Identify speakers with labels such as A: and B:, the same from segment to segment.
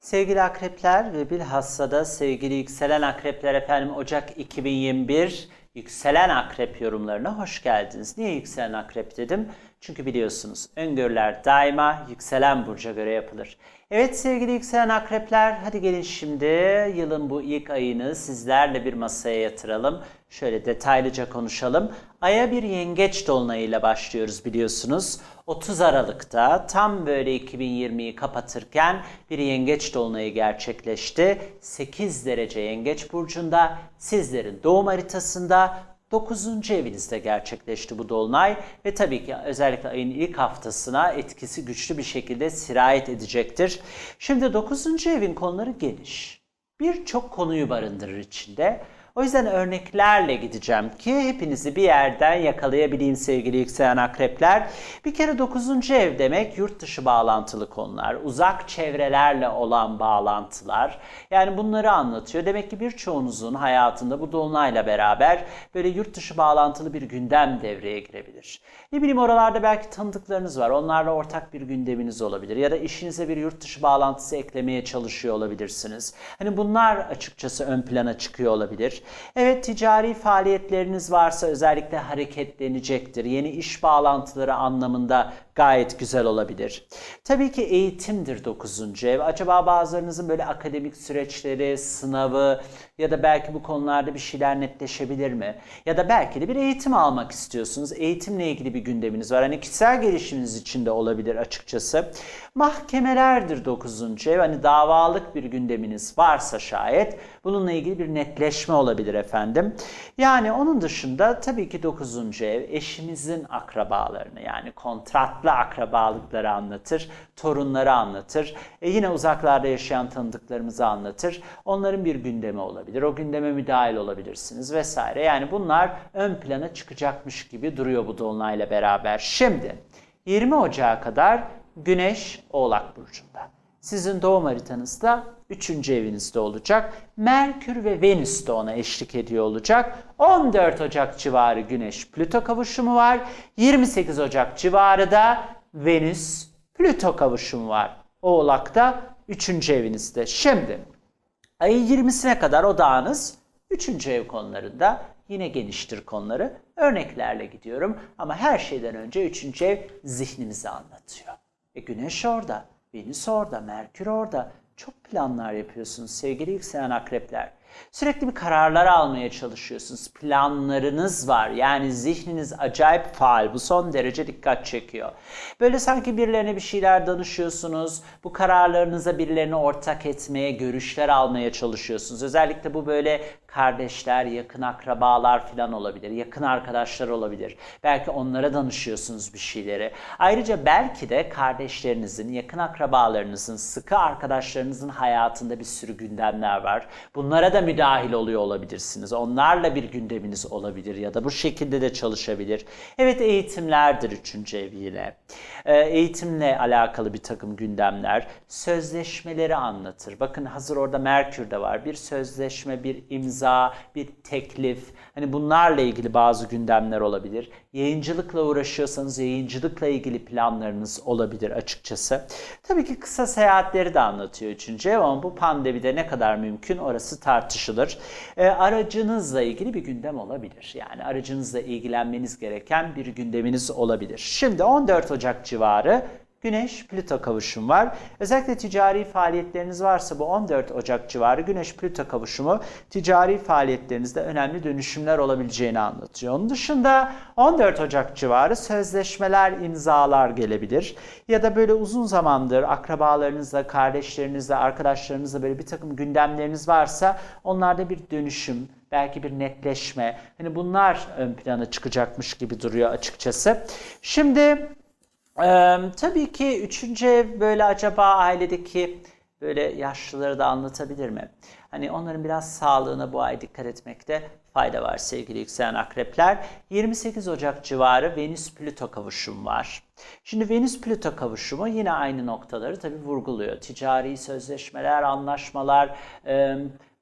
A: Sevgili akrepler ve bilhassa da sevgili yükselen akrepler efendim Ocak 2021 yükselen akrep yorumlarına hoş geldiniz. Niye yükselen akrep dedim? Çünkü biliyorsunuz öngörüler daima yükselen burca göre yapılır. Evet sevgili yükselen akrepler hadi gelin şimdi yılın bu ilk ayını sizlerle bir masaya yatıralım. Şöyle detaylıca konuşalım. Aya bir yengeç dolunayıyla başlıyoruz biliyorsunuz. 30 Aralık'ta tam böyle 2020'yi kapatırken bir yengeç dolunayı gerçekleşti. 8 derece yengeç burcunda sizlerin doğum haritasında 9. evinizde gerçekleşti bu dolunay ve tabii ki özellikle ayın ilk haftasına etkisi güçlü bir şekilde sirayet edecektir. Şimdi 9. evin konuları geniş. Birçok konuyu barındırır içinde. O yüzden örneklerle gideceğim ki hepinizi bir yerden yakalayabileyim sevgili yükselen akrepler. Bir kere 9. ev demek yurt dışı bağlantılı konular, uzak çevrelerle olan bağlantılar. Yani bunları anlatıyor. Demek ki birçoğunuzun hayatında bu dolunayla beraber böyle yurt dışı bağlantılı bir gündem devreye girebilir. Ne bileyim oralarda belki tanıdıklarınız var. Onlarla ortak bir gündeminiz olabilir. Ya da işinize bir yurt dışı bağlantısı eklemeye çalışıyor olabilirsiniz. Hani bunlar açıkçası ön plana çıkıyor olabilir. Evet ticari faaliyetleriniz varsa özellikle hareketlenecektir. Yeni iş bağlantıları anlamında gayet güzel olabilir. Tabii ki eğitimdir 9. ev. Acaba bazılarınızın böyle akademik süreçleri, sınavı ya da belki bu konularda bir şeyler netleşebilir mi? Ya da belki de bir eğitim almak istiyorsunuz. Eğitimle ilgili bir gündeminiz var. Hani kişisel gelişiminiz için de olabilir açıkçası. Mahkemelerdir 9. ev. Hani davalık bir gündeminiz varsa şayet bununla ilgili bir netleşme olabilir efendim. Yani onun dışında tabii ki 9. ev eşimizin akrabalarını yani kontratlı akrabalıkları anlatır, torunları anlatır. E yine uzaklarda yaşayan tanıdıklarımızı anlatır. Onların bir gündemi olabilir. O gündeme müdahil olabilirsiniz vesaire. Yani bunlar ön plana çıkacakmış gibi duruyor bu dolunayla beraber. Şimdi 20 Ocağı kadar Güneş Oğlak Burcu'nda. Sizin doğum haritanızda 3. evinizde olacak. Merkür ve Venüs de ona eşlik ediyor olacak. 14 Ocak civarı Güneş Plüto kavuşumu var. 28 Ocak civarı da Venüs Plüto kavuşumu var. Oğlak'ta 3. evinizde. Şimdi ayın 20'sine kadar odağınız 3. ev konularında yine geniştir konuları. Örneklerle gidiyorum ama her şeyden önce 3. ev zihninizi anlatıyor. E güneş orada, Venüs orada, Merkür orada. Çok planlar yapıyorsunuz sevgili yükselen akrepler. Sürekli bir kararlar almaya çalışıyorsunuz. Planlarınız var. Yani zihniniz acayip faal. Bu son derece dikkat çekiyor. Böyle sanki birilerine bir şeyler danışıyorsunuz. Bu kararlarınıza birilerini ortak etmeye, görüşler almaya çalışıyorsunuz. Özellikle bu böyle kardeşler, yakın akrabalar falan olabilir. Yakın arkadaşlar olabilir. Belki onlara danışıyorsunuz bir şeyleri. Ayrıca belki de kardeşlerinizin, yakın akrabalarınızın, sıkı arkadaşlarınızın hayatında bir sürü gündemler var. Bunlara da müdahil oluyor olabilirsiniz. Onlarla bir gündeminiz olabilir ya da bu şekilde de çalışabilir. Evet eğitimlerdir üçüncü ev yine. Ee, eğitimle alakalı bir takım gündemler. Sözleşmeleri anlatır. Bakın hazır orada Merkür de var. Bir sözleşme, bir imza, bir teklif. Hani bunlarla ilgili bazı gündemler olabilir. Yayıncılıkla uğraşıyorsanız yayıncılıkla ilgili planlarınız olabilir açıkçası. Tabii ki kısa seyahatleri de anlatıyor üçüncü ev ama bu pandemide ne kadar mümkün orası tartışılır. E, aracınızla ilgili bir gündem olabilir. Yani aracınızla ilgilenmeniz gereken bir gündeminiz olabilir. Şimdi 14 Ocak civarı Güneş Plüto kavuşum var. Özellikle ticari faaliyetleriniz varsa bu 14 Ocak civarı Güneş Plüto kavuşumu ticari faaliyetlerinizde önemli dönüşümler olabileceğini anlatıyor. Onun dışında 14 Ocak civarı sözleşmeler, imzalar gelebilir. Ya da böyle uzun zamandır akrabalarınızla, kardeşlerinizle, arkadaşlarınızla böyle bir takım gündemleriniz varsa onlarda bir dönüşüm, belki bir netleşme. Hani bunlar ön plana çıkacakmış gibi duruyor açıkçası. Şimdi ee, tabii ki üçüncü böyle acaba ailedeki böyle yaşlıları da anlatabilir mi? Hani onların biraz sağlığına bu ay dikkat etmekte fayda var sevgili yükselen akrepler. 28 Ocak civarı Venüs-Plüto kavuşum var. Şimdi Venüs-Plüto kavuşumu yine aynı noktaları tabii vurguluyor. Ticari sözleşmeler, anlaşmalar, e,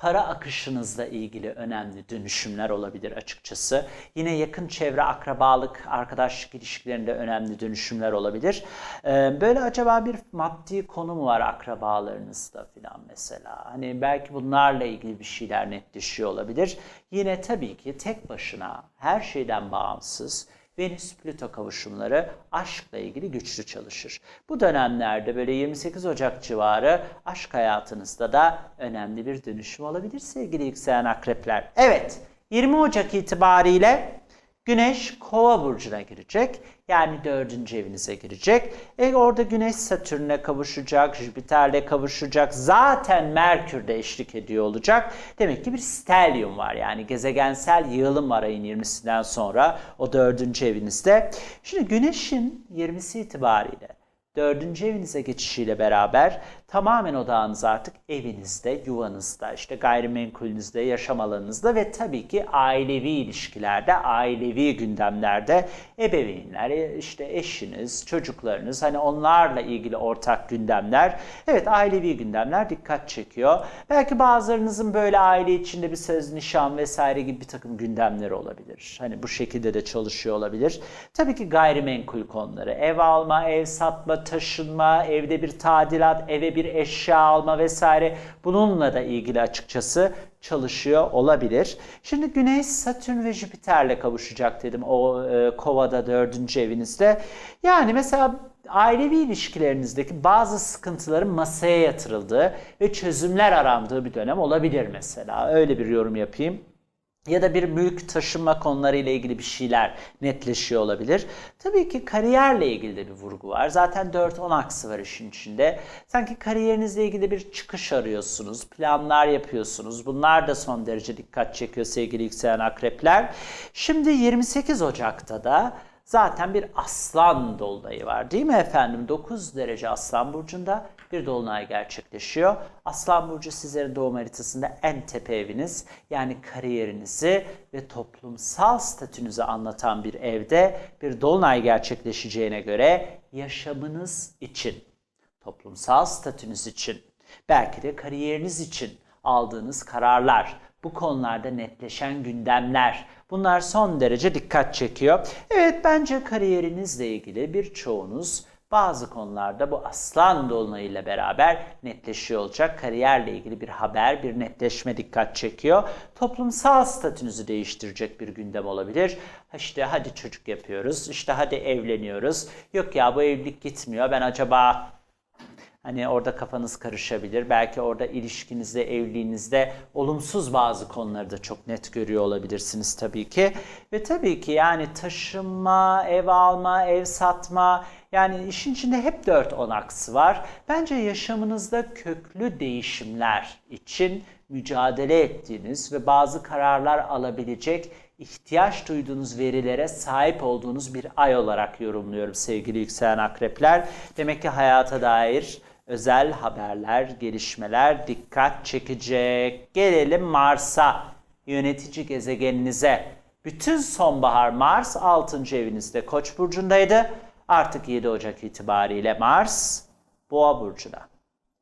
A: para akışınızla ilgili önemli dönüşümler olabilir açıkçası. Yine yakın çevre, akrabalık, arkadaşlık ilişkilerinde önemli dönüşümler olabilir. Ee, böyle acaba bir maddi konu mu var akrabalarınızda filan mesela? Hani belki bunlarla ilgili bir şeyler netleşiyor olabilir. Yine tabii ki tek başına her şeyden bağımsız Venüs-Plüto kavuşumları aşkla ilgili güçlü çalışır. Bu dönemlerde böyle 28 Ocak civarı aşk hayatınızda da önemli bir dönüşüm olabilir sevgili yükselen akrepler. Evet 20 Ocak itibariyle Güneş Kova burcuna girecek. Yani dördüncü evinize girecek. E orada Güneş Satürn'le kavuşacak, Jüpiter'le kavuşacak. Zaten Merkür de eşlik ediyor olacak. Demek ki bir stelyum var. Yani gezegensel yığılım var ayın 20'sinden sonra o dördüncü evinizde. Şimdi Güneş'in 20'si itibariyle dördüncü evinize geçişiyle beraber tamamen odağınız artık evinizde, yuvanızda, işte gayrimenkulünüzde, yaşam alanınızda ve tabii ki ailevi ilişkilerde, ailevi gündemlerde ebeveynler, işte eşiniz, çocuklarınız hani onlarla ilgili ortak gündemler. Evet ailevi gündemler dikkat çekiyor. Belki bazılarınızın böyle aile içinde bir söz, nişan vesaire gibi bir takım gündemleri olabilir. Hani bu şekilde de çalışıyor olabilir. Tabii ki gayrimenkul konuları, ev alma, ev satma, taşınma, evde bir tadilat, eve bir eşya alma vesaire bununla da ilgili açıkçası çalışıyor olabilir. Şimdi Güneş, Satürn ve Jüpiter'le kavuşacak dedim o e, Kova'da dördüncü evinizde. Yani mesela ailevi ilişkilerinizdeki bazı sıkıntıların masaya yatırıldığı ve çözümler arandığı bir dönem olabilir mesela. Öyle bir yorum yapayım ya da bir mülk taşınma konuları ile ilgili bir şeyler netleşiyor olabilir. Tabii ki kariyerle ilgili de bir vurgu var. Zaten 4-10 aksı var işin içinde. Sanki kariyerinizle ilgili bir çıkış arıyorsunuz, planlar yapıyorsunuz. Bunlar da son derece dikkat çekiyor sevgili yükselen akrepler. Şimdi 28 Ocak'ta da zaten bir aslan dolunayı var değil mi efendim? 9 derece aslan burcunda bir dolunay gerçekleşiyor. Aslan burcu sizlerin doğum haritasında en tepe eviniz yani kariyerinizi ve toplumsal statünüzü anlatan bir evde bir dolunay gerçekleşeceğine göre yaşamınız için, toplumsal statünüz için, belki de kariyeriniz için aldığınız kararlar, bu konularda netleşen gündemler, bunlar son derece dikkat çekiyor. Evet bence kariyerinizle ilgili birçoğunuz bazı konularda bu aslan dolunayıyla beraber netleşiyor olacak. Kariyerle ilgili bir haber, bir netleşme dikkat çekiyor. Toplumsal statünüzü değiştirecek bir gündem olabilir. İşte hadi çocuk yapıyoruz, işte hadi evleniyoruz. Yok ya bu evlilik gitmiyor, ben acaba Hani orada kafanız karışabilir. Belki orada ilişkinizde, evliliğinizde olumsuz bazı konuları da çok net görüyor olabilirsiniz tabii ki. Ve tabii ki yani taşınma, ev alma, ev satma yani işin içinde hep 4-10 aksı var. Bence yaşamınızda köklü değişimler için mücadele ettiğiniz ve bazı kararlar alabilecek ihtiyaç duyduğunuz verilere sahip olduğunuz bir ay olarak yorumluyorum sevgili yükselen akrepler. Demek ki hayata dair özel haberler, gelişmeler dikkat çekecek. Gelelim Mars'a, yönetici gezegeninize. Bütün sonbahar Mars 6. evinizde Koç burcundaydı. Artık 7 Ocak itibariyle Mars Boğa burcuna.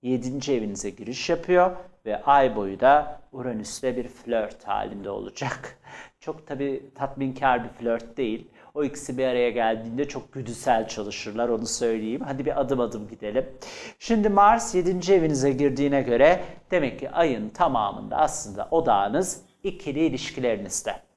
A: 7. evinize giriş yapıyor ve ay boyu da Uranüs'le bir flört halinde olacak. Çok tabi tatminkar bir flört değil. O ikisi bir araya geldiğinde çok güdüsel çalışırlar onu söyleyeyim. Hadi bir adım adım gidelim. Şimdi Mars 7. evinize girdiğine göre demek ki ayın tamamında aslında odağınız ikili ilişkilerinizde.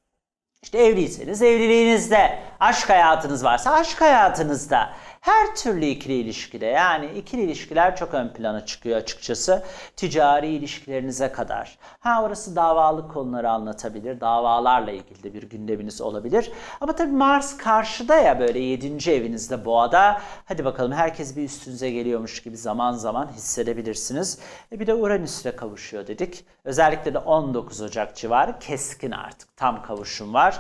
A: İşte evliyseniz evliliğinizde, aşk hayatınız varsa aşk hayatınızda, her türlü ikili ilişkide yani ikili ilişkiler çok ön plana çıkıyor açıkçası. Ticari ilişkilerinize kadar. Ha orası davalık konuları anlatabilir. Davalarla ilgili de bir gündeminiz olabilir. Ama tabii Mars karşıda ya böyle 7. evinizde boğada. Hadi bakalım herkes bir üstünüze geliyormuş gibi zaman zaman hissedebilirsiniz. E bir de Uranüs'le kavuşuyor dedik. Özellikle de 19 Ocak civarı keskin artık tam kavuşum var.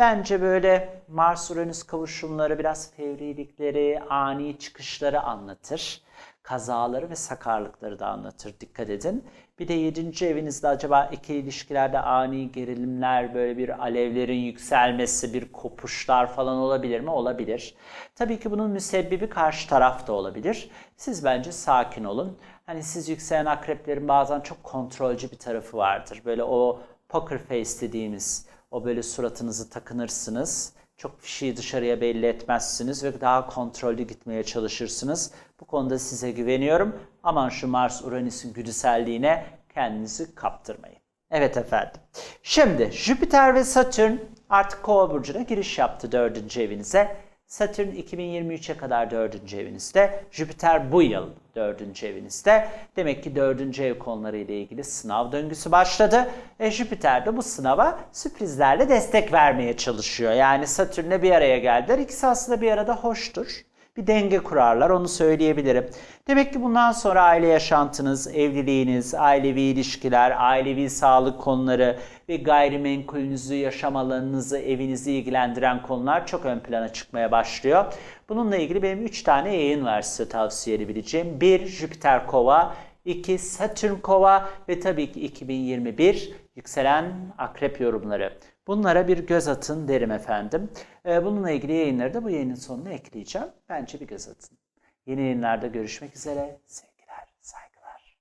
A: Bence böyle Mars-Uranüs kavuşumları biraz fevrilikleri, ani çıkışları anlatır. Kazaları ve sakarlıkları da anlatır. Dikkat edin. Bir de 7. evinizde acaba ikili ilişkilerde ani gerilimler, böyle bir alevlerin yükselmesi, bir kopuşlar falan olabilir mi? Olabilir. Tabii ki bunun müsebbibi karşı taraf da olabilir. Siz bence sakin olun. Hani siz yükselen akreplerin bazen çok kontrolcü bir tarafı vardır. Böyle o poker face dediğimiz o böyle suratınızı takınırsınız. Çok fişiği dışarıya belli etmezsiniz ve daha kontrollü gitmeye çalışırsınız. Bu konuda size güveniyorum. Aman şu Mars Uranüs'ün güdüselliğine kendinizi kaptırmayın. Evet efendim. Şimdi Jüpiter ve Satürn artık Kova burcuna giriş yaptı dördüncü evinize. Satürn 2023'e kadar dördüncü evinizde. Jüpiter bu yıl dördüncü evinizde. Demek ki dördüncü ev konuları ile ilgili sınav döngüsü başladı. E, Jüpiter de bu sınava sürprizlerle destek vermeye çalışıyor. Yani Satürn'le bir araya geldiler. İkisi aslında bir arada hoştur bir denge kurarlar onu söyleyebilirim. Demek ki bundan sonra aile yaşantınız, evliliğiniz, ailevi ilişkiler, ailevi sağlık konuları ve gayrimenkulünüzü, yaşam alanınızı, evinizi ilgilendiren konular çok ön plana çıkmaya başlıyor. Bununla ilgili benim 3 tane yayın var size tavsiye edebileceğim. 1 Jüpiter Kova, 2 Satürn Kova ve tabii ki 2021 yükselen akrep yorumları. Bunlara bir göz atın derim efendim. Ee, bununla ilgili yayınları da bu yayının sonuna ekleyeceğim. Bence bir göz atın. Yeni yayınlarda görüşmek üzere. Sevgiler, saygılar.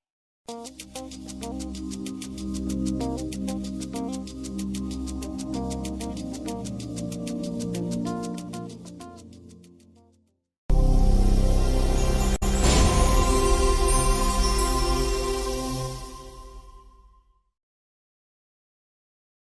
A: Müzik